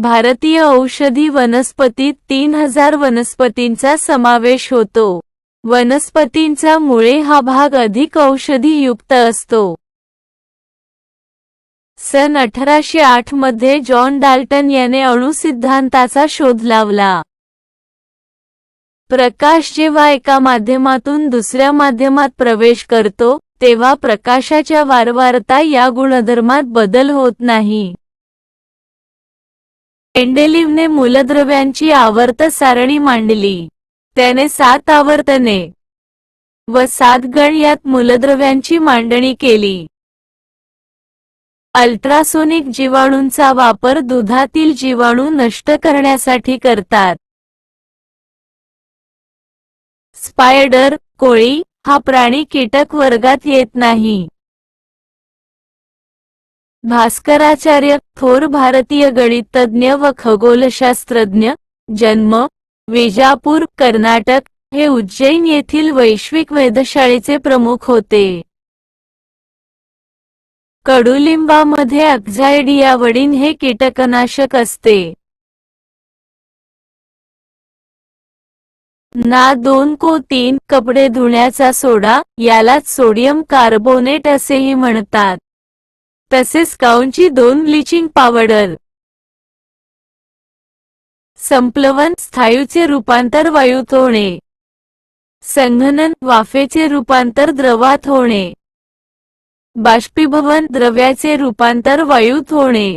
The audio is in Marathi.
भारतीय औषधी वनस्पतीत तीन हजार वनस्पतींचा समावेश होतो. वनस्पतींचा मुळे हा भाग अधिक औषधीयुक्त असतो. सन अठराशे आठमध्ये जॉन डाल्टन याने अणुसिद्धांताचा शोध लावला. प्रकाश जेव्हा एका माध्यमातून दुसऱ्या माध्यमात प्रवेश करतो तेव्हा प्रकाशाच्या वारंवारता या गुणधर्मात बदल होत नाही. एंडेलिव्हने मूलद्रव्यांची आवर्त सारणी मांडली. त्याने सात आवर्तने व सात गण यात मूलद्रव्यांची मांडणी केली. अल्ट्रासोनिक जीवाणूंचा वापर दुधातील जीवाणू नष्ट करण्यासाठी करतात. स्पायडर कोळी हा प्राणी कीटक वर्गात येत नाही. भास्कराचार्य थोर भारतीय गणितज्ञ व खगोलशास्त्रज्ञ जन्म विजापूर कर्नाटक हे उज्जैन येथील वैश्विक वेधशाळेचे प्रमुख होते. कडुलिंबामध्ये अक्झायडियावडीन हे कीटकनाशक असते. ना दोन को तीन कपडे धुण्याचा सोडा यालाच सोडियम कार्बोनेट असेही म्हणतात. तसेच काउंची दोन ब्लिचिंग पावडर. संप्लवन स्थायूचे रूपांतर वायूत होणे संघनन वाफेचे रूपांतर द्रवात होणे बाष्पीभवन द्रव्याचे रूपांतर वायूत होणे